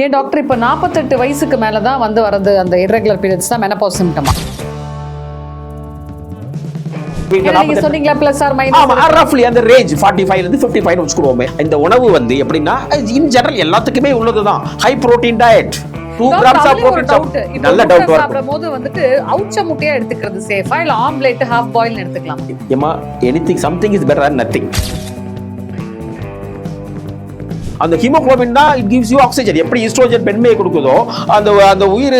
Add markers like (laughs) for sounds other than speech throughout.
ஏன் டாக்டர் இப்போ நாற்பத்தெட்டு வயசுக்கு மேலே தான் வந்து வரது அந்த irregular பீரியட்ஸ் தான் மெனப்போஸ் சிம்டமா இந்த உணவு வந்து எப்படின்னா இன் ஜெனரல் எல்லாத்துக்குமே உள்ளதுதான். High protein diet two grams of protein நல்ல டவுட் வரும். சாப்பிடும் போது வந்துட்டு அவுச்ச முட்டையா எடுத்துக்கிறது சேஃபா இல்ல ஆம்லேட் ஹாஃப் பாயில் எடுத்துக்கலாம்? ஏமா anything something is better nothing அந்த ஹீமோகுளோபின் தான் இட் கிவ்ஸ் யூ ஆக்சிஜன் எப்படி ஈஸ்ட்ரோஜன் பெண்மையை கொடுக்குதோ அந்த அந்த உயிர்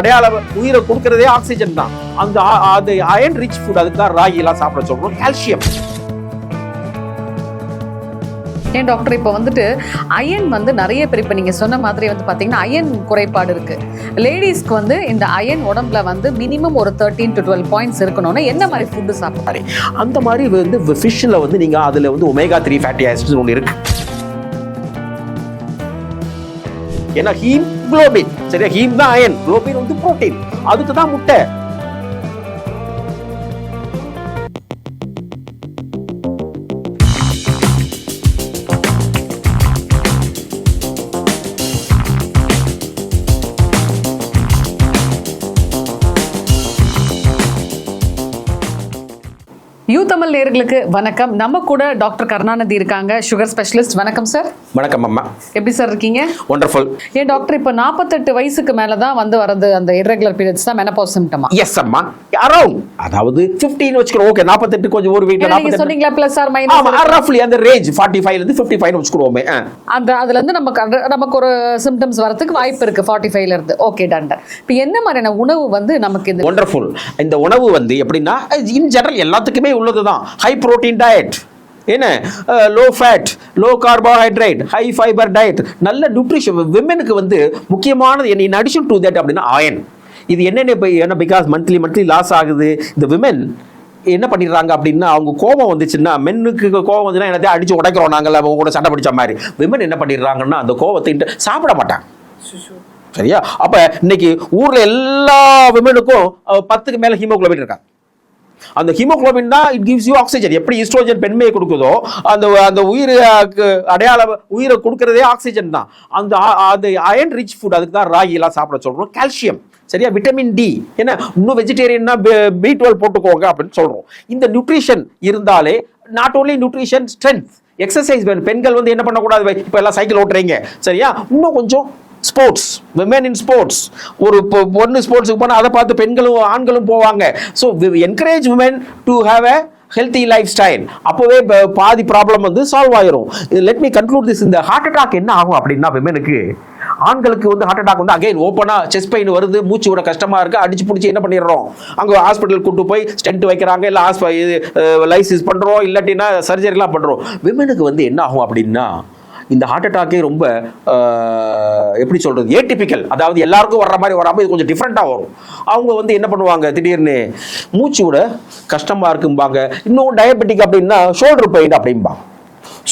அடையாள உயிரை கொடுக்கறதே ஆக்சிஜன் தான். அந்த அது அயன் ரிச் ஃபுட் அதுக்கு தான் ராகி எல்லாம் சாப்பிட சொல்றோம். கால்சியம் ஏன் டாக்டர் இப்போ வந்துட்டு அயன் வந்து நிறைய பேர் இப்போ நீங்கள் சொன்ன மாதிரி வந்து பார்த்தீங்கன்னா அயன் குறைபாடு இருக்கு. லேடிஸ்க்கு வந்து இந்த அயன் உடம்புல வந்து மினிமம் ஒரு தேர்ட்டீன் டு டுவெல் பாயிண்ட்ஸ் இருக்கணும்னா என்ன மாதிரி ஃபுட்டு சாப்பிடணும்? மாதிரி அந்த மாதிரி வந்து ஃபிஷ்ஷில் வந்து நீங்கள் அதில் வந்து ஒமேகா த்ரீ ஃபேட்டி ஆசிட்ஸ் ஒன்று இருக்கு. ஏன்னா ஹீம் குளோபின் சரியா? ஹீம் தான் அயன் குளோபின் வந்து புரோட்டீன் அதுக்கு தான் முட்டை. நேர்களுக்கு வணக்கம். நம்ம கூட டாக்டர் கருணாநிதி இருக்காங்க சுகர் ஸ்பெஷலிஸ்ட் வணக்கம் சார் வணக்கம் அம்மா. எப்படி சார் இருக்கீங்க? ஒண்டர்ஃபுல் ஏன் டாக்டர் இப்போ நாற்பத்தெட்டு வயசுக்கு மேலே தான் வந்து வரது அந்த irregular பீரியட்ஸ் தான் மெனப்போஸ் சிம்டமா எஸ் அம்மா. அரௌண்ட் அதாவது 15 வச்சுக்கிறோம் ஓகே நாற்பத்தெட்டு கொஞ்சம் ஒரு வீட்டில் நீங்க நாற்பத்தெட்டு சொன்னீங்களா பிளஸ் ஆர் மைனஸ் ரஃப்லி அந்த ரேஞ்ச் ஃபார்ட்டி ஃபைவ்ல இருந்து ஃபிஃப்டி ஃபைவ் வச்சுக்கிறோமே. அந்த அதுல இருந்து நமக்கு நமக்கு ஒரு சிம்டம்ஸ் வரதுக்கு வாய்ப்பு இருக்கு ஃபார்ட்டி ஃபைவ்ல இருந்து. ஓகே டன் இப்போ என்ன மாதிரியான உணவு வந்து நமக்கு இந்த ஒண்டர்ஃபுல் இந்த உணவு வந்து எப்படின்னா இன் ஜெனரல் எல்லாத்துக்குமே உள்ளதுதான். ஹை புரோட்டீன் டயட் என்ன? Low fat low carbohydrate high fibre diet நல்ல நியூட்ரிஷன் விமனுக்கு வந்து முக்கியமானது என்ன இன் அடிஷன் டு தட் அப்படின்னா அயன் இது என்னென்ன என்ன பிகாஸ் மந்த்லி மந்த்லி லாஸ் ஆகுது? இந்த விமன் என்ன பண்ணிடுறாங்க அப்படின்னா அவங்க கோபம் வந்துச்சுன்னா மென்னுக்கு கோபம் வந்துச்சுன்னா என்னத்தையும் அடிச்சு உடைக்கிறோம் நாங்கள் அவங்க கூட சண்டை பிடிச்ச மாதிரி. விமன் என்ன பண்ணிடுறாங்கன்னா அந்த கோபத்தை சாப்பிட மாட்டாங்க. சரியா? அப்ப இன்னைக்கு ஊர்ல எல்லா விமனுக்கும் பத்துக்கு மேல ஹீமோகுளோபின் இருக்காங்க அந்த ஹீமோக்ளோபின் தான் இட் கிவ்ஸ் யூ ஆக்சிஜன் எப்படி ஈஸ்ட்ரோஜன் பெண்மையை கொடுக்குதோ அந்த அந்த உயிர் அடையாள உயிரை கொடுக்கறதே ஆக்சிஜன் தான். அந்த அந்த அயன் ரிச் ஃபுட் அதுக்கு தான் ராகி எல்லாம் சாப்பிட சொல்கிறோம் கால்சியம் சரியா? விட்டமின் டி என்ன? இன்னும் வெஜிடேரியன்னா பி டுவெல் போட்டுக்கோங்க அப்படின்னு சொல்றோம். இந்த நியூட்ரிஷன் இருந்தாலே not only nutrition strength exercise பெண்கள் வந்து என்ன பண்ணக்கூடாது? இப்போ எல்லாம் சைக்கிள் ஓட்டுறீங்க. சரியா? இன்னும் கொஞ்சம் ஸ்போர்ட்ஸ் விமன் இன் ஸ்போர்ட்ஸ் ஒரு இப்போ பொண்ணு ஸ்போர்ட்ஸுக்கு போனால் அதை பார்த்து பெண்களும் ஆண்களும் போவாங்க. So encourage women to have a healthy life style அப்போவே பாதி ப்ராப்ளம் வந்து சால்வ் ஆயிரும். லெட் மீ கன்க்ளூட் திஸ் இந்த ஹார்ட் அட்டாக் என்ன ஆகும் அப்படின்னா விமனுக்கு ஆண்களுக்கு வந்து ஹார்ட் அட்டாக் வந்து அகைன் ஓப்பனாக செஸ்ட் பெயின் வருது மூச்சு விட கஷ்டமாக இருக்குது அடிச்சு பிடிச்சி என்ன பண்ணிடுறோம்? அங்கே ஹாஸ்பிட்டல் கூட்டு போய் ஸ்டென்ட் வைக்கிறாங்க இல்லை ஹாஸ்ப இது லைசிஸ் பண்ணுறோம் இல்லாட்டினா சர்ஜரிலாம் பண்ணுறோம் விமனுக்கு வந்து என்ன ஆகும் அப்படின்னா இந்த ஹார்ட் அட்டாக்கே ரொம்ப எப்படி சொல்றது ஏடிபிக்கல் அதாவது எல்லாருக்கும் வர்ற மாதிரி வராமல் இது கொஞ்சம் டிஃப்ரெண்ட்டாக வரும். அவங்க வந்து என்ன பண்ணுவாங்க திடீர்னு மூச்சு விட கஷ்டமா இருக்கும்பாங்க. இன்னும் டயபெட்டிக் அப்படின்னா ஷோல்டர் பெயின் அப்படிம்பாங்க.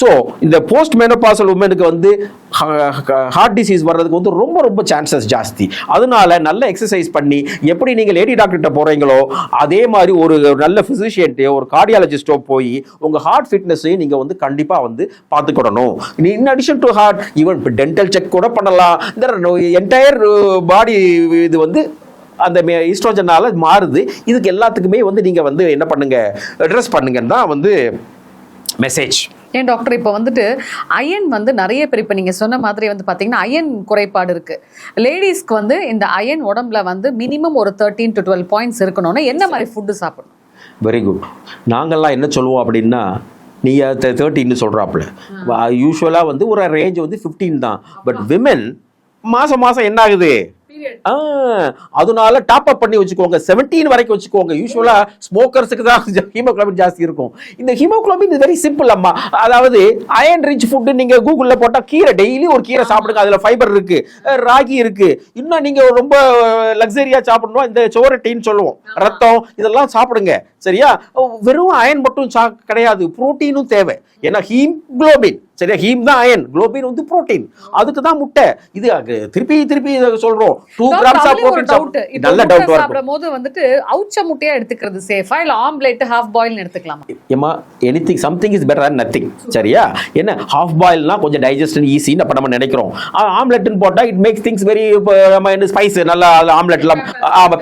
ஸோ இந்த போஸ்ட் மெனோபாசல் உமனுக்கு வந்து ஹார்ட் டிசீஸ் வர்றதுக்கு வந்து ரொம்ப ரொம்ப சான்சஸ் ஜாஸ்தி. அதனால நல்ல எக்ஸசைஸ் பண்ணி எப்படி நீங்கள் லேடி டாக்டர்கிட்ட போகிறீங்களோ அதே மாதிரி ஒரு நல்ல ஃபிசிஷியன்ட்டையோ ஒரு கார்டியாலஜிஸ்டோ போய் உங்கள் ஹார்ட் ஃபிட்னஸையும் நீங்கள் வந்து கண்டிப்பாக வந்து பார்த்துக்கிடணும். In addition to heart even இப்போ டென்டல் செக் கூட பண்ணலாம். இந்த என்டையர் பாடி இது வந்து அந்த ஈஸ்ட்ரோஜனால் மாறுது. இதுக்கு எல்லாத்துக்குமே வந்து நீங்கள் வந்து என்ன பண்ணுங்கள் அட்ரஸ் பண்ணுங்கன்னு தான் வந்து மெசேஜ் ஏன் டாக்டர் இப்போ வந்துட்டு அயன் வந்து நிறைய பேர் இப்போ நீங்கள் சொன்ன மாதிரி வந்து பார்த்தீங்கன்னா அயன் குறைபாடு இருக்கு. லேடிஸ்க்கு வந்து இந்த அயன் உடம்புல வந்து மினிமம் ஒரு தேர்ட்டீன் டு டுவெல் பாயிண்ட்ஸ் இருக்கணும்னா என்ன மாதிரி ஃபுட்டு சாப்பிடணும்? வெரி குட் நாங்கள்லாம் என்ன சொல்லுவோம் அப்படின்னா நீங்கள் தேர்ட்டின்னு சொல்கிறாப்புல யூஸ்வலாக வந்து ஒரு ரேஞ்ச் வந்து ஃபிஃப்டீன் தான். பட் விமென் மாதம் மாதம் என்ன ஆகுது? அதனால டாப் அப் பண்ணி வச்சுக்கோங்க. 17 வரைக்கும் வச்சுக்கோங்க. யூஸ்வலா ஸ்மோக்கர்ஸுக்கு தான் (laughs) ஹீமோகுளோபின் ஜாஸ்தி இருக்கும். இந்த ஹீமோகுளோபின் வெரி சிம்பிள் அம்மா. அதாவது அயன் ரிச் ஃபுட் நீங்க கூகுள்ல போட்டா கீரை டெய்லி ஒரு கீரை சாப்பிடுங்க. அதுல ஃபைபர் இருக்கு. ராகி இருக்கு. இன்னும் நீங்க ரொம்ப லக்ஸரியா சாப்பிடணும். இந்த சோரட்டின்னு சொல்லுவோம். ரத்தம் இதெல்லாம் சாப்பிடுங்க. சரியா? வெறும் அயன் மட்டும் கிடையாது. புரோட்டீனும் தேவை. ஏன்னா ஹீம் குளோபின் சரியா? ஹீம் தான் அயன் குளோபின் வந்து புரோட்டீன் அதுக்கு தான் முட்டை. இது திருப்பி திருப்பி சொல்றோம். Two grams of. புரோட்டீன் நல்ல டவுட் வரும் சாப்பிடும் போது வந்துட்டு அவுச்ச முட்டையா எடுத்துக்கிறது சேஃபா இல்ல ஆம்லேட் ஹாஃப் பாயில் எடுத்துக்கலாமா? ஏமா anything something is better than nothing சரியா? என்ன? ஹாஃப் பாயில்னா கொஞ்சம் டைஜஸ்டன் ஈஸின்னு அப்போ நம்ம நினைக்கிறோம். ஆம்லெட்னு போட்டால் இட் மேக்ஸ் திங்ஸ் வெரி நம்ம என்ன ஸ்பைஸ் நல்லா ஆம்லெட்லாம்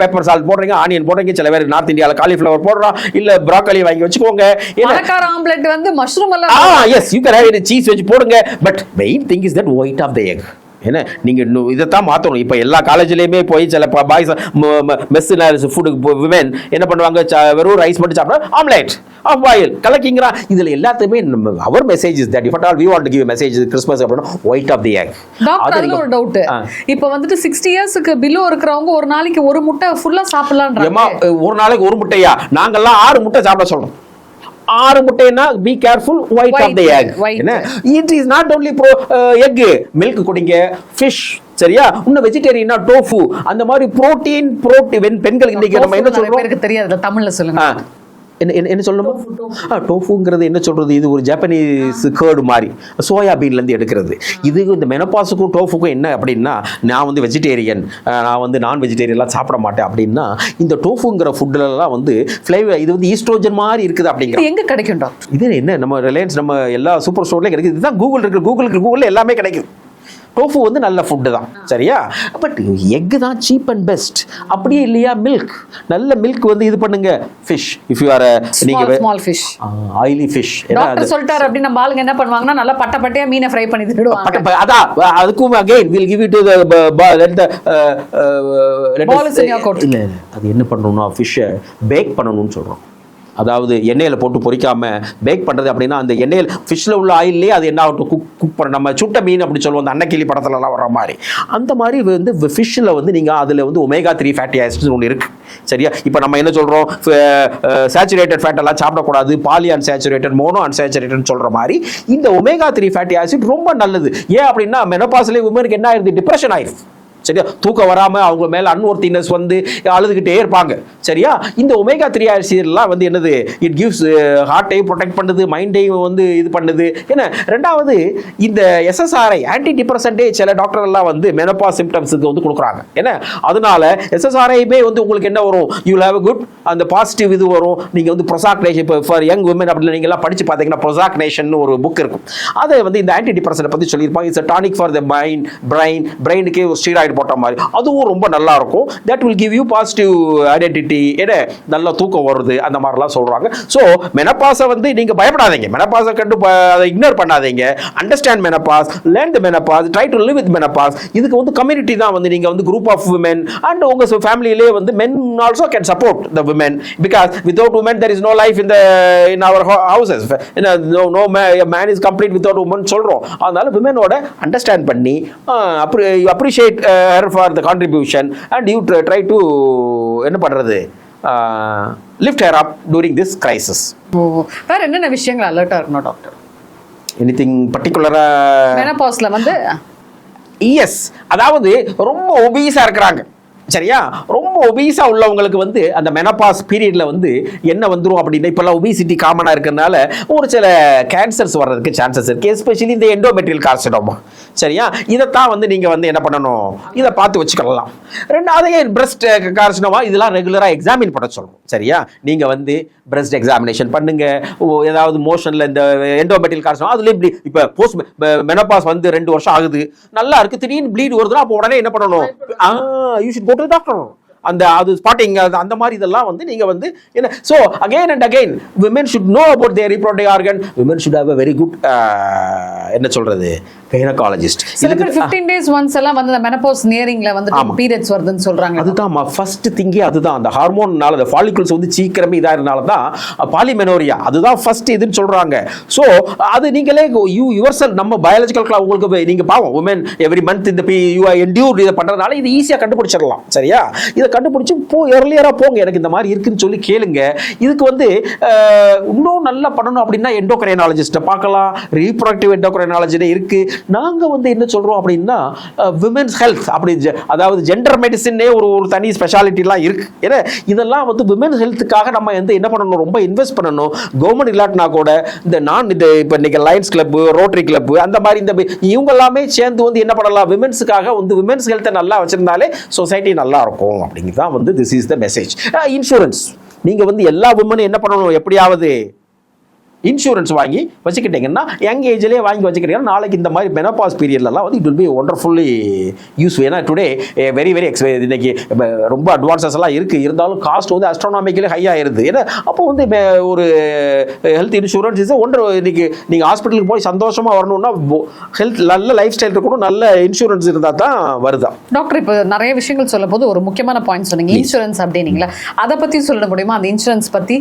பெப்பர் சால்ட் போடுறீங்க ஆனியன் போடுறீங்க சில பேர் நார்த் இந்தியாவில் காலிஃப்ளவர் போடுறோம் இல்ல ப்ராக்கலி வாங்கி வச்சுக்கோங்க. ஆம்லெட் வந்து மஷ்ரூம் எல்லாம் yes you can have cheese வச்சு போடுங்க. But main thing is that white of the egg என்ன? நீங்க இன்னும் இதைத்தான் மாத்தணும். இப்போ எல்லா காலேஜ்லயுமே போய் சில பாய்ஸ் மெஸ் ஃபுட்டுக்கு விமென் என்ன பண்ணுவாங்க? வெறும் ரைஸ் மட்டும் சாப்பிட ஆம்லேட் ஆஃப் பாயில் கலக்கிங்கிறா. இதுல எல்லாத்தையுமே அவர் message is that if all we want give message Christmas அப்படின்னா ஒயிட் ஆஃப் தி எக் அதுல ஒரு டவுட். இப்போ வந்துட்டு சிக்ஸ்டி இயர்ஸ்க்கு பிலோ இருக்கிறவங்க ஒரு நாளைக்கு ஒரு முட்டை ஃபுல்லா சாப்பிடலான்றாங்க. ஒரு நாளைக்கு ஒரு முட்டையா? நாங்கெல்லாம் ஆறு முட்டை சாப்பிட சொல்றோம். ஆறு முட்டைன்னா be careful white of the egg. என்ன? It is not only pro egg milk குடிங்க ஃபிஷ் சரியா? இன்னும் வெஜிடேரியனா டோஃபு அந்த மாதிரி புரோட்டீன் புரோட்டீன் பெண்களுக்கு இன்னைக்கு நம்ம என்ன சொல்றோம்? தெரியாது தமிழ்ல சொல்லுங்க. என்ன என்ன- சொல்லணுமா? ஆ டோஃபுங்கிறது என்ன சொல்றது? இது ஒரு ஜப்பானீஸ் கேர்டு மாதிரி. சோயாபீன்ல இருந்து எடுக்கிறது. இது இந்த மெனப்பாஸுக்கும் டோஃபுக்கும் என்ன அப்படின்னா நான் வந்து வெஜிடேரியன் நான் வந்து நான் வெஜிடேரியன்லாம் சாப்பிட மாட்டேன் அப்படின்னா இந்த டோஃபுங்கிற ஃபுட்லலாம் வந்து ஃப்ளேவர் இது வந்து ஈஸ்ட்ரோஜன் மாதிரி இருக்குது அப்படிங்கிற இது எங்க கிடைக்கும் டாக்டர் இது என்ன நம்ம ரிலையன்ஸ் நம்ம எல்லா சூப்பர் ஸ்டோர்லேயும் கிடைக்குது. இதுதான் கூகுள் இருக்கு. கூகுளுக்கு கூகுளில் எல்லாமே கிடைக்குது. டோஃபு வந்து நல்ல ஃபுட்டு தான். சரியா? பட் எக்கு தான் சீப் அண்ட் பெஸ்ட் அப்படியே இல்லையா? மில்க் நல்ல மில்க் வந்து இது பண்ணுங்க. ஃபிஷ் இஃப் யூ ஆர் நீங்கள் small fish oily fish doctor சொல்லிட்டாரு அப்படி நம்ம ஆளுங்க என்ன பண்ணுவாங்கன்னா நல்லா பட்ட பட்டையா மீனை ஃப்ரை பண்ணி திடுவாங்க அதான் அதுக்கும் again will give it to court. இல்ல இல்ல. அது என்ன பண்ணணும்னா ஃபிஷ்ஷை பேக் பண்ணணும்னு சொல்றோம். அதாவது எண்ணெயில் போட்டு பொறிக்காமல் பேக் பண்ணுறது அப்படின்னா அந்த எண்ணெயில் ஃபிஷ்ஷில் உள்ள ஆயிலே அது என்ன ஆகட்டும் குக் குக் பண்ண நம்ம சுட்ட மீன் அப்படி சொல்லுவோம் அந்த அன்னக்கிளி படத்துலலாம் வர மாதிரி. அந்த மாதிரி வந்து ஃபிஷ்ஷில் வந்து நீங்கள் அதில் வந்து ஒமேகா த்ரீ ஃபேட்டி ஆசிட்ஸ் ஒன்று இருக்குது சரியா? இப்போ நம்ம என்ன சொல்கிறோம் சேச்சுரேட்டட் ஃபேட் எல்லாம் சாப்பிடக்கூடாது. பாலி அன்சேச்சுரேட்டட் மோனோ அன்சேச்சுரேட்டட் சொல்கிற மாதிரி இந்த ஒமேகா த்ரீ ஃபேட்டி ஆசிட் ரொம்ப நல்லது. ஏன் அப்படின்னா மெனப்பாசிலே உமனுக்கு என்ன ஆயிருது? டிப்ரெஷன் ஆயிருது. சரியா? தூக்கம் வராமல் அவங்க மேலே அன்வொர்த்தினஸ் வந்து அழுதுகிட்டே இருப்பாங்க. சரியா? இந்த ஒமேகா த்ரீ ஆசிட்லாம் வந்து என்னது? இட் கிவ்ஸ் ஹார்ட்டையும் ப்ரொடெக்ட் பண்ணுது மைண்டையும் வந்து இது பண்ணுது. என்ன? ரெண்டாவது இந்த எஸ்எஸ்ஆர்ஐ ஆன்டி டிப்ரெசன்டே சில டாக்டர் எல்லாம் வந்து மெனப்பா சிம்டம்ஸுக்கு வந்து கொடுக்குறாங்க. என்ன? அதனால எஸ்எஸ்ஆர்ஐமே வந்து உங்களுக்கு என்ன வரும்? யூ ஹேவ் குட் அந்த பாசிட்டிவ் இது வரும். நீங்கள் வந்து ப்ரொசாக்னேஷன் இப்போ ஃபார் யங் உமன் அப்படின்னு நீங்க எல்லாம் படிச்சு பார்த்தீங்கன்னா ப்ரொசாக்னேஷன் ஒரு புக் இருக்கும். அதை வந்து இந்த ஆன்டி டிப்ரெசனை பற்றி சொல்லியிருப்பாங்க. It's tonic for the mind brain பிரெயினுக்கே ஒரு ஸ்டீராய்டு போட்ட மாதிரி. அதுவும் ரொம்ப நல்லா இருக்கும் that will give you positive identity என்ன? நல்லா தூக்கம் வருது. அந்த மாதிரிலாம் சொல்றாங்க. ஸோ மெனப்பாஸை வந்து நீங்க பயப்படாதீங்க. மெனப்பாஸை கண்டு ப- அதை இக்னோர் பண்ணாதீங்க. Understand menopause learn the menopause try to live with menopause இதுக்கு வந்து கம்யூனிட்டி தான் வந்து நீங்க வந்து குரூப் ஆஃப் women அண்ட் உங்க ஃபேமிலியிலே வந்து men also can support the women. Because without woman there is no life in in our houses no no man is complete without woman சொல்றோம். அதனால விமனோட அண்டர்ஸ்டாண்ட் பண்ணி appreciate her for the contribution and you try to என்ன பண்றது? Lift her up during this crisis ஓ வேற என்னென்ன விஷயங்கள் அலர்ட்டா இருக்கணும் டாக்டர் எனிதிங் பர்டிகுலராக மெனபாஸ்ல வந்து எஸ் அதாவது ரொம்ப ஒபீஸா இருக்கிறாங்க. சரியா? ரொம்ப ஒபீஸா உள்ளவங்களுக்கு வந்து அந்த மெனபாஸ் பீரியட்ல வந்து என்ன வந்துரும் அப்படின்னா இப்பெல்லாம் ஒபிசிட்டி காமனா இருக்கிறதுனால ஒரு சில கேன்சர்ஸ் வர்றதுக்கு சான்சஸ் இருக்கு. எஸ்பெஷலி இந்த எண்டோமெட்ரியல் கார்சினோமா சரியா? இதைத்தான் வந்து நீங்க வந்து என்ன பண்ணணும்? இதை பார்த்து வச்சுக்கலாம். ரெண்டாவது பிரஸ்ட் கார்சினோமா இதெல்லாம் ரெகுலரா எக்ஸாமின் பண்ண சொல்லணும் சரியா? நீங்க வந்து பிரஸ்ட் எக்ஸாமினேஷன் பண்ணுங்க. ஏதாவது மோஷன்ல இந்த எண்டோமெட்ரியல் கார்சினோமா அதுலயும் bleed- இப்ப போஸ்ட் மெனபாஸ் வந்து ரெண்டு வருஷம் ஆகுது. நல்லா இருக்கு. திடீர்னு ப்ளீட் வருதுன்னா அப்போ உடனே என்ன பண்ணணும்? You should go to doctor அந்த அது ஸ்பாட்டிங் அந்த மாதிரி இதெல்லாம் வந்து நீங்க வந்து என்ன so again and again women should know about their reproductive organ women should have a very good என்ன சொல்றது? கைனகாலஜிஸ்ட் சில பேர் 15 டேஸ் ஒன்ஸ் எல்லாம் வந்து இந்த மெனபாஸ் நியரிங்ல வந்து. பீரியட்ஸ் வருதுன்னு சொல்றாங்க. அதுதான் ஃபர்ஸ்ட் திங்கே அதுதான். அந்த ஹார்மோன்னால அந்த ஃபாலிகுல்ஸ் வந்து சீக்கிரமே இதாகிறதுனால தான் பாலிமெனோரியா அதுதான் ஃபர்ஸ்ட் இதுன்னு சொல்றாங்க. ஸோ அது நீங்களே யூ யுவர் செல் நம்ம பயாலஜிக்கல் கிளாக் உங்களுக்கு வே- நீங்க பாவம் உமன் எவ்ரி மந்த் இந்த பி யூ என்டியூர் இதை பண்றதுனால இது ஈஸியாக கண்டுபிடிச்சிடலாம். சரியா? இதை கண்டுபிடிச்சு போ எர்லியராக போங்க. எனக்கு இந்த மாதிரி இருக்குன்னு சொல்லி கேளுங்க. இதுக்கு வந்து இன்னும் நல்லா பண்ணணும் அப்படின்னா எண்டோக்ரைனாலஜிஸ்ட்டை பார்க்கலாம். ரீப்ரொடக்டிவ் எண்டோக்ரைனாலஜினே இருக்கு. நாங்கள் வந்து என்ன சொல்கிறோம் அப்படின்னா விமென்ஸ் ஹெல்த் அப்படி ஜெ- அதாவது ஜெண்டர் மெடிசின்னே ஒரு ஒரு தனி ஸ்பெஷாலிட்டிலாம் இருக்கு. ஏன்னா இதெல்லாம் வந்து விமென்ஸ் ஹெல்த்துக்காக நம்ம வந்து என்ன பண்ணணும்? ரொம்ப இன்வெஸ்ட் பண்ணணும். கவர்மெண்ட் இல்லாட்டினா கூட இந்த நான் இந்த இப்போ இன்னைக்கு லயன்ஸ் கிளப்பு ரோட்டரி கிளப்பு அந்த மாதிரி இந்த இவங்க எல்லாமே சேர்ந்து வந்து என்ன பண்ணலாம்? விமென்ஸுக்காக வந்து விமென்ஸ் ஹெல்த்தை நல்லா வச்சிருந்தாலே சொசைட்டி நல்லா இருக்கும் அப்படிங்கிறது தான் வந்து this is the message insurance நீங்கள் வந்து எல்லா உமனும் என்ன பண்ணணும்? எப்படியாவது இன்சூரன்ஸ் வாங்கி வச்சுக்கிட்டீங்கன்னா யங் ஏஜ்லேயே வாங்கி வச்சுக்கிட்டீங்கன்னா நாளைக்கு இந்த மாதிரி மெனபாஸ் பீரியட்லலாம் வந்து it will be wonderfully use ஏன்னா டுடே வெரி வெரி எக்ஸ் இன்னைக்கு ரொம்ப அட்வான்சஸ் எல்லாம் இருக்குது இருந்தாலும் காஸ்ட் வந்து அஸ்ட்ரானாமிக்கலி ஹை ஆயிருது. ஏன்னா அப்போ வந்து ஒரு ஹெல்த் இன்சூரன்ஸ் இஸ் ஒன்று இன்னைக்கு நீங்கள் ஹாஸ்பிட்டலுக்கு போய் சந்தோஷமாக வரணும்னா ஹெல்த் நல்ல லைஃப் ஸ்டைல் இருக்கணும் நல்ல இன்சூரன்ஸ் இருந்தால் தான் வருதா? டாக்டர் இப்போ நிறைய விஷயங்கள் சொல்லும் போது ஒரு முக்கியமான பாயிண்ட் சொன்னீங்க. இன்சூரன்ஸ் அப்படின்னீங்களா? அதை பத்தி சொல்ல முடியுமா? அந்த இன்சூரன்ஸ் பத்தி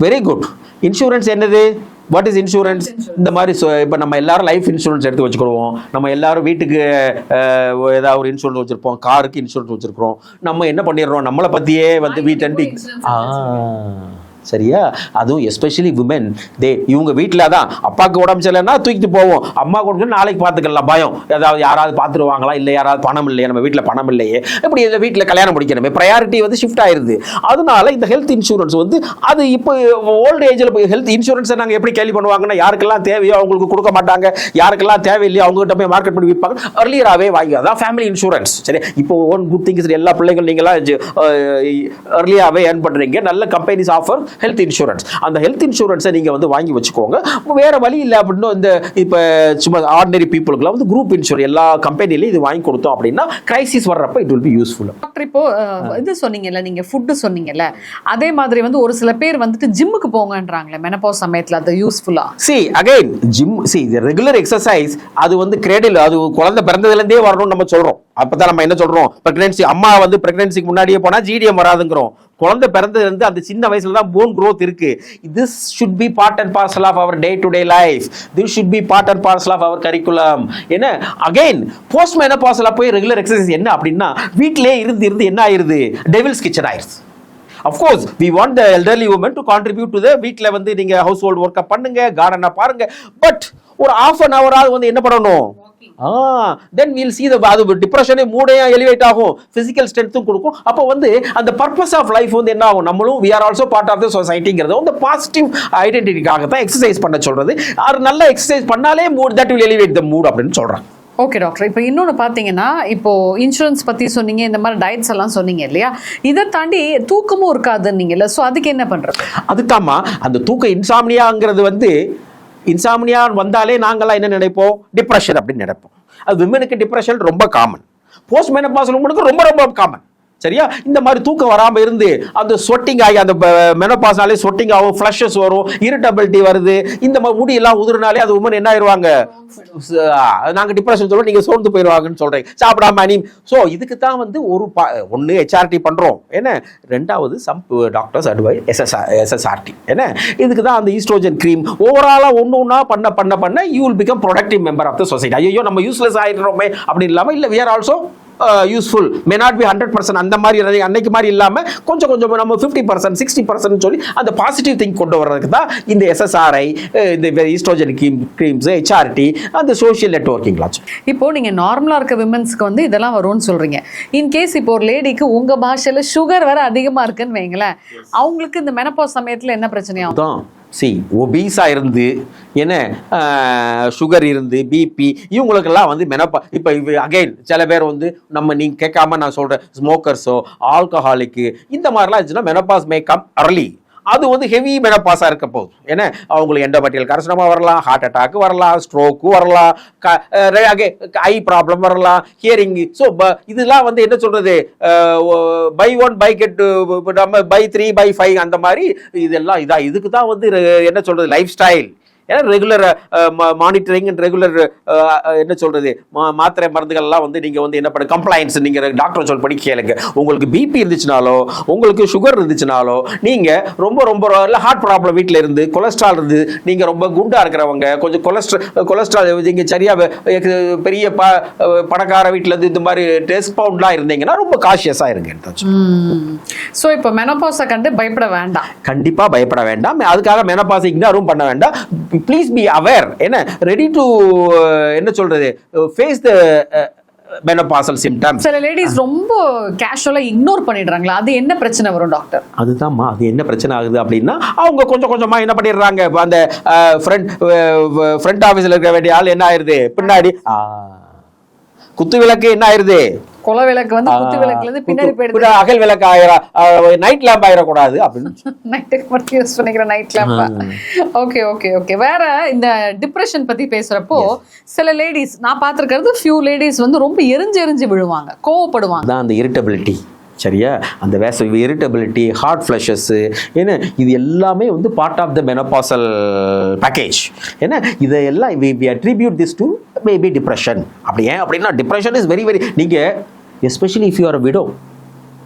வெரி குட் இன்சூரன்ஸ் என்னது? வாட் இஸ் இன்சூரன்ஸ் இந்த மாதிரி இப்போ நம்ம எல்லாரும் லைஃப் இன்சூரன்ஸ் எடுத்து வச்சுக்கிடுவோம். நம்ம எல்லாரும் வீட்டுக்கு ஏதாவது ஒரு இன்சூரன்ஸ் வச்சுருப்போம். காருக்கு இன்சூரன்ஸ் வச்சுருக்கிறோம். நம்ம என்ன பண்ணிடுறோம்? நம்மளை பற்றியே வந்து வீட்டை ஆ. சரியா? அதுவும் எஸ்பெஷலி விமென் தே இவங்க வீட்டில் தான் அப்பாவுக்கு உடம்பு சரியில்லைன்னா தூக்கிட்டு போவோம். அம்மா கொடுக்க நாளைக்கு பார்த்துக்கலாம். பயம். ஏதாவது யாராவது பார்த்துருவாங்களா? இல்லை யாராவது பணம் இல்லையே? நம்ம வீட்டில் பணம் இல்லையே. இப்படி இந்த வீட்டில் கல்யாணம் முடிக்கணுமே? ப்ரையாரிட்டி வந்து ஷிஃப்ட் ஆயிருது. அதனால இந்த ஹெல்த் இன்சூரன்ஸ் வந்து அது இப்போ ஓல்டு ஏஜில் போய் ஹெல்த் இன்சூரன்ஸை நாங்கள் எப்படி கேள்வி பண்ணுவாங்கன்னா யாருக்கெல்லாம் தேவையோ அவங்களுக்கு கொடுக்க மாட்டாங்க. யாருக்கெல்லாம் தேவையில்லையோ அவங்ககிட்ட போய் மார்க்கெட் பண்ணி விற்பாங்க. அர்லியராகவே வாங்கி அதான் ஃபேமிலி இன்சூரன்ஸ் சரி இப்போ ஒன் குட் திங்ஸ் எல்லா பிள்ளைகள் நீங்களாம் அர்லியாகவே ஏர்ன் பண்ணுறீங்க நல்ல கம்பெனிஸ் ஆஃபர் ஹெல்த் இன்சூரன்ஸ் அந்த ஹெல்த் இன்சூரன்ஸை நீங்கள் வந்து வாங்கி வச்சுக்கோங்க. வேற வழி இல்லை அப்படின்னு இந்த இப்போ சும்மா ஆர்டினரி பீப்புளுக்குலாம் வந்து குரூப் இன்சூரன்ஸ் எல்லா கம்பெனிலையும் இது வாங்கி கொடுத்தோம் அப்படின்னா கிரைசிஸ் வர்றப்ப it will be useful doctor இப்போ இது சொன்னீங்கல்ல நீங்க ஃபுட்டு சொன்னீங்கல்ல அதே மாதிரி வந்து ஒரு சில பேர் வந்துட்டு ஜிம்முக்கு போங்கன்றாங்களே மெனப்போஸ் சமயத்துல அது யூஸ்ஃபுல்லா see again gym see regular exercise அது வந்து கிரேடில் அது குழந்தை பிறந்ததுலேருந்தே வரணும்னு நம்ம சொல்றோம். அப்பதான் நம்ம என்ன சொல்றோம்? பிரெக்னன்சி அம்மா வந்து பிரெக்னன்சிக்கு முன்னாடியே போனா ஜிடிஎம் வராதுங்கிறோம். குழந்தை பிறந்ததுலேருந்து அந்த சின்ன வயசுல தான் போன் க்ரோத் இருக்கு. This should be part and parcel of our day to day life this should be part and parcel of our curriculum என்ன? அகைன் போஸ்ட் மெனபாஸில் போய் ரெகுலர் எக்ஸசைஸ் என்ன அப்படின்னா வீட்டிலே இருந்து இருந்து என்ன ஆயிருது? டெவில்ஸ் கிச்சன் ஆயிருது. Of course we want the elderly woman to contribute to the வீட்டில் வந்து நீங்கள் ஹவுஸ் ஹோல்ட் ஒர்க்கை பண்ணுங்க கார்டனை பாருங்க. பட் ஒரு ஆஃப் அன் ஹவராக வந்து என்ன பண்ணணும்? தென் வீல் the அது டிப்ரெஷனே மூடையா எலிவேட் ஆகும் பிசிக்கல் ஸ்ட்ரென்த்தும் கொடுக்கும். அப்போ வந்து அந்த பர்பஸ் ஆஃப் லைஃப் வந்து என்ன ஆகும்? நம்மளும் we are also part of the சொசைட்டிங்கிறது வந்து பாசிட்டிவ் ஐடென்டிட்டிக்காக தான் எக்ஸசைஸ் பண்ண சொல்றது. அது நல்ல எக்ஸசைஸ் பண்ணாலே mood that will elevate the mood அப்படின்னு சொல்றாங்க. ஓகே டாக்டர் இப்போ இன்னொன்று பார்த்தீங்கன்னா இப்போ இன்சூரன்ஸ் பற்றி சொன்னீங்க இந்த மாதிரி டயட்ஸ் எல்லாம் சொன்னீங்க இல்லையா? இதை தாண்டி தூக்கமும் இருக்காதுன்னீங்கல்ல. ஸோ அதுக்கு என்ன பண்ணுறது அதுதாம்மா அந்த தூக்க இன்சாம்னியாங்கிறது வந்து இன்சாம்னியா வந்தாலே நாங்களாம் என்ன நினைப்போம்? டிப்ரெஷன் அப்படின்னு நினைப்போம். அது விமனுக்கு டிப்ரெஷன் ரொம்ப காமன் போஸ்ட் மெனபாஸ் உமனுக்கு ரொம்ப ரொம்ப காமன் சரியா? இந்த மாதிரி தூக்கம் வராமல் இருந்து அந்த சொட்டிங் ஆகி அந்த மெனோபாஸ்னாலே சொட்டிங் ஆகும் ஃப்ளஷஸ் வரும் இரிட்டபிலிட்டி வருது. இந்த மாதிரி முடியெல்லாம் உதிரினாலே அது உமன் என்ன ஆயிடுவாங்க? நாங்கள் டிப்ரெஷன் சொல்லுவோம் நீங்கள் சோர்ந்து போயிடுவாங்கன்னு சொல்கிறேன் சாப்பிடாம நீ ஸோ இதுக்கு தான் வந்து ஒரு ஒன்று ஹெச்ஆர்டி பண்ணுறோம் என்ன? ரெண்டாவது some doctors advise SSR SSRT என்ன? இதுக்கு தான் அந்த ஈஸ்ட்ரோஜன் க்ரீம் ஓவராலாக ஒன்று ஒன்றா பண்ண பண்ண பண்ண you will become productive member of the society ஐயோ நம்ம யூஸ்லெஸ் ஆகிடுறோமே அப்படின்னு இல்லாமல் இல்லை we are also useful may not be hundred percent அந்த மாதிரி அன்னைக்கு மாதிரி இல்லாமல் கொஞ்சம் கொஞ்சம் நம்ம ஃபிஃப்டி பர்சன்ட் சிக்ஸ்டி பர்சன்ட் சொல்லி அந்த பாசிட்டிவ் திங்க் கொண்டு வர்றதுக்கு தான் இந்த எஸ்எஸ்ஆர்ஐ இந்த ஈஸ்ட்ரோஜன் க்ரீம் க்ரீம்ஸ் ஹெச்ஆர்டி அந்த சோஷியல் நெட்ஒர்க்கிங்லாம் இப்போ நீங்க நார்மலா இருக்க விமன்ஸ்க்கு வந்து இதெல்லாம் வரும்னு சொல்றீங்க. இன் கேஸ் இப்போ ஒரு லேடிக்கு உங்க பாஷையில சுகர் வேற அதிகமா இருக்குன்னு வைங்களேன் அவங்களுக்கு இந்த மெனப்போஸ் சமயத்துல என்ன பிரச்சனையாகும்? தான் சி. ஒபீஸாக இருந்து என்ன சுகர் இருந்து பிபி இவங்களுக்கெல்லாம் வந்து மெனப்பா இப்போ அகைன் சில பேர் வந்து நம்ம நீங்கள் கேட்காம நான் சொல்கிறேன் ஸ்மோக்கர்ஸோ ஆல்கஹாலிக்கு இந்த மாதிரிலாம் இருந்துச்சுன்னா மெனப்பாஸ் மே கம் அர்லி அது வந்து ஹெவி மெனப்பாஸாக இருக்க போகுது. ஏன்னா அவங்களுக்கு எண்டோமெட்டியல் கரசனமாக வரலாம் ஹார்ட் அட்டாக் வரலாம் ஸ்ட்ரோக்கு வரலாம் ஐ ப்ராப்ளம் வரலாம் ஹியரிங் ஸோ இதெல்லாம் வந்து என்ன சொல்கிறது பை ஒன் பை கெட் நம்ம பை த்ரீ பை ஃபைவ் அந்த மாதிரி இதெல்லாம் இதாக இதுக்கு தான் வந்து என்ன சொல்கிறது லைஃப் ஸ்டைல் ஏன்னா ரெகுலர் மானிட்டரிங் அண்ட் ரெகுலர் என்ன சொல்றது மாத்திரை மருந்துகள் எல்லாம் வந்து நீங்க வந்து என்ன பண்ண கம்ப்ளைண்ட்ஸ் நீங்க டாக்டர் சொல் படி கேளுங்க. உங்களுக்கு பிபி இருந்துச்சுனாலோ உங்களுக்கு சுகர் இருந்துச்சுனாலோ நீங்க ரொம்ப ரொம்ப இல்லை ஹார்ட் ப்ராப்ளம் வீட்டில் இருந்து கொலஸ்ட்ரால் இருந்து நீங்க ரொம்ப குண்டா இருக்கிறவங்க கொஞ்சம் கொலஸ்ட்ரால் கொலஸ்ட்ரால் நீங்க சரியா பெரிய ப பணக்கார வீட்டில் இருந்து இந்த மாதிரி டெஸ்ட் பவுண்ட்லாம் இருந்தீங்கன்னா ரொம்ப காஷியஸாக இருங்க ஸோ இப்போ மெனோபாஸை கண்டு பயப்பட வேண்டாம். கண்டிப்பா பயப்பட வேண்டாம். அதுக்காக மெனபாஸ் இக்னரும் பண்ண வேண்டாம். ப்ளீஸ் பி அவேர் என்ன? ரெடி டு என்ன சொல்றது? ஃபேஸ் த மெனபாசல் சிம்டம்ஸ் சில லேடிஸ் ரொம்ப கேஷுவலா இக்னோர் பண்ணிடுறாங்களா? அது என்ன பிரச்சனை வரும் டாக்டர் அதுதான்மா அது என்ன பிரச்சனை ஆகுது அப்படின்னா அவங்க கொஞ்சம் கொஞ்சமா என்ன பண்ணிடுறாங்க? அந்த ஃப்ரண்ட் ஃப்ரண்ட் ஆஃபீஸில் இருக்க வேண்டிய ஆள் என்ன ஆயிருது பின்னாடி குத்து விளக்கு என்ன ஆயிருது குல விளக்கு வந்து குத்து விளக்குல இருந்து பின்னாடி போயிடுது. அகல் விளக்கு ஆயிரா நைட் லேம்ப் ஆயிடக்கூடாது அப்படின்னு. நைட்டுக்கு மட்டும் யூஸ் பண்ணிக்கிற நைட் லேம்பா ஓகே ஓகே ஓகே வேற இந்த டிப்ரெஷன் பத்தி பேசுறப்போ சில லேடிஸ் நான் பார்த்திருக்கிறது ஃபியூ லேடிஸ் வந்து ரொம்ப எரிஞ்சு எரிஞ்சு விழுவாங்க கோவப்படுவாங்க. அந்த இரிட்டபிலிட்டி சரியா? அந்த வேச இரிட்டபிலிட்டி ஹார்ட் ஃப்ளஷஸ்ஸு ஏன்னா இது எல்லாமே வந்து part of the menopausal package ஏன்னா இதையெல்லாம் we we attribute this to maybe depression அப்படி ஏன் அப்படின்னா டிப்ரெஷன் இஸ் வெரி வெரி நீங்கள் especially if you are widow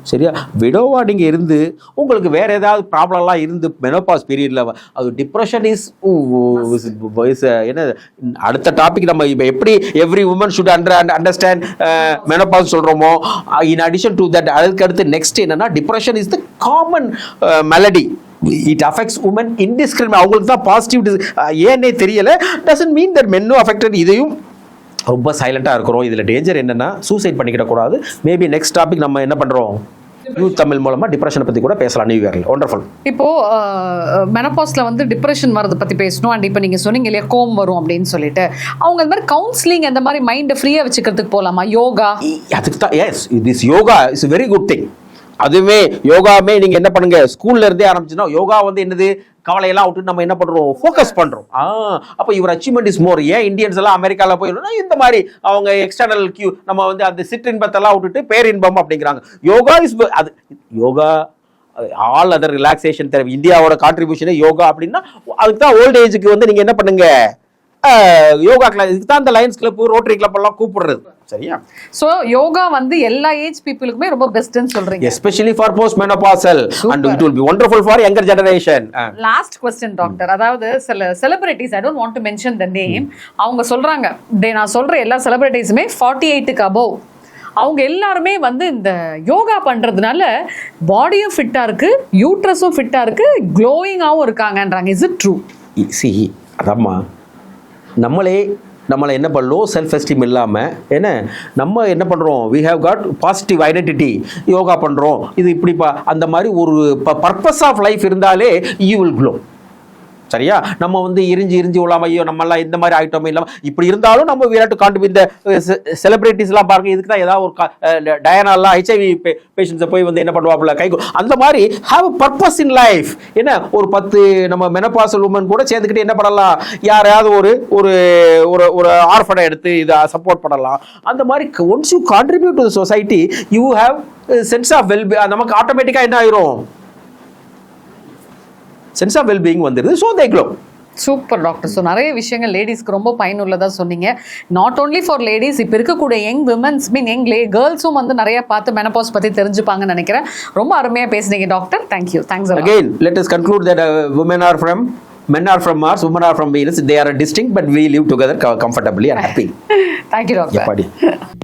சரியா? விடோவா நீங்கள் இருந்து உங்களுக்கு வேற ஏதாவது ப்ராப்ளம்லாம் இருந்து மெனோபாஸ் பீரியடில் அது டிப்ரெஷன் இஸ் uh, என்ன அடுத்த டாபிக் நம்ம இப்போ எப்படி every woman should under understand menopause சொல்கிறோமோ இன் அடிஷன் டு தட் அதுக்கு அடுத்து நெக்ஸ்ட் என்னன்னா depression is the common malady it affects woman indiscriminate அவங்களுக்கு தான் பாசிட்டிவ் uh, ஏன்னே தெரியல. டசன்ட் மீன் தட் மென்னும் அஃபெக்டட் இதையும் ரொம்ப சைலண்டாக இருக்கிறோம். இதில் டேஞ்சர் என்னன்னா சூசைட் பண்ணிக்கிடக்கூடாது. மேபி நெக்ஸ்ட் டாபிக் நம்ம என்ன பண்ணுறோம் யூத் தமிழ் மூலமாக டிப்ரெஷனை பற்றி கூட பேசலாம் நியூ இயரில் ஒண்டர்ஃபுல் இப்போ மெனபாஸ்ல வந்து டிப்ரெஷன் வரதை பத்தி பேசணும். அண்ட் இப்போ நீங்க சொன்னீங்க இல்லையா கோம் வரும் அப்படின்னு சொல்லிட்டு. அவங்க இந்த மாதிரி கவுன்சிலிங் அந்த மாதிரி மைண்டை ஃப்ரீயா வச்சுக்கிறதுக்கு போலாமா? யோகா? அதுக்கு தான் yes this yoga is very good thing அதுவுமே யோகாமே நீங்க என்ன பண்ணுங்க ஸ்கூல்ல இருந்தே ஆரம்பிச்சுன்னா யோகா வந்து என்னது? கவலையெல்லாம் விட்டு நம்ம என்ன பண்றோம்? ஃபோக்கஸ் பண்றோம். ஆ அப்ப இவர் அச்சீவ்மெண்ட் இஸ் மோர் ஏன் இந்தியன்ஸ் எல்லாம் அமெரிக்கால போய் இந்த மாதிரி அவங்க எக்ஸ்டர்னல் கியூ நம்ம வந்து அந்த சிற்றின்பத்தெல்லாம் விட்டுட்டு பேரின்பம் அப்படிங்கிறாங்க. யோகா இஸ் அது yoga all other relaxation therapy இந்தியாவோட கான்ட்ரிபியூஷனே யோகா அப்படின்னா அதுக்கு தான் ஓல்ட் ஏஜுக்கு வந்து நீங்க என்ன பண்ணுங்க? யோகா கிளாஸ் இதுக்கு தான் இந்த லயன்ஸ் கிளப் ரோட்டரி கிளப் எல்லாம் கூப்பிடுறது. சரியா? சோ யோகா வந்து எல்லா ஏஜ் பீப்புளுக்குமே ரொம்ப பெஸ்ட்னு சொல்றீங்க. For postmenopausal. And Super. it will be wonderful for younger generation. Ah. Last question doctor அதாவது சில celebrities I don't want to mention the name அவங்க சொல்றாங்க நான் சொல்ற எல்லா செலிபிரிட்டிஸுமே ஃபார்ட்டி எயிட்டுக்கு அபவ் அவங்க எல்லாருமே வந்து இந்த யோகா பண்றதுனால பாடியும் ஃபிட்டா இருக்கு யூட்ரஸும் ஃபிட்டா இருக்கு க்ளோயிங்காவும் இருக்காங்கன்றாங்க. இஸ் இட் ட்ரூ சி அதம்மா நம்மளே நம்மளை என்ன பண்ண லோ செல்ஃப் எஸ்டீம் இல்லாமல் என்ன நம்ம என்ன பண்ணுறோம் we have got positive identity yoga பண்ணுறோம் இது இப்படிப்பா. அந்த மாதிரி ஒரு பர்பஸ் ஆஃப் லைஃப் இருந்தாலே யூ வில் க்ளோ சரியா? நம்ம வந்து இரிஞ்சு இரிஞ்சு விழாம ஐயோ நம்மலாம் இந்த மாதிரி ஐட்டம் இல்லாம இப்படி இருந்தாலும் நம்ம விராட்டு காண்டு இந்த செலிபிரிட்டிஸ்லாம் பாருங்க இதுக்கு தான் ஏதாவது ஒரு டயனாலாம் ஹெச்ஐவி பேஷண்ட்ஸை போய் வந்து என்ன பண்ணுவாப்புல கை அந்த மாதிரி ஹாவ் பர்பஸ் இன் லைஃப் என்ன? ஒரு பத்து நம்ம மெனபாசல் உமன் கூட சேர்ந்துக்கிட்டு என்ன பண்ணலாம்? யாரையாவது ஒரு ஒரு ஒரு ஒரு ஆர்ஃபனை எடுத்து இதை சப்போர்ட் பண்ணலாம். அந்த மாதிரி once you contribute to society you have sense of well நமக்கு ஆட்டோமேட்டிக்காக என்ன ஆயிரும்? சென்ஸ் ஆஃப் வெல்பீயிங் வந்துடுது so they glow super doctor so நிறைய விஷயங்கள் லேடிஸ்க்கு ரொம்ப பயனுள்ளதாக சொன்னீங்க. நாட் ஓன்லி ஃபார் லேடிஸ் இப்போ இருக்கக்கூடிய யங் விமன்ஸ் மீன் யங் லே கேர்ள்ஸும் வந்து நிறைய பார்த்து மெனபாஸ் பற்றி தெரிஞ்சுப்பாங்கன்னு நினைக்கிறேன். ரொம்ப அருமையாக பேசுனீங்க doctor thank you thanks us conclude that uh, women are from, men are from Mars, women are from Venus. They are distinct, but we live together co- comfortably and happy. (laughs) Thank you doctor (laughs)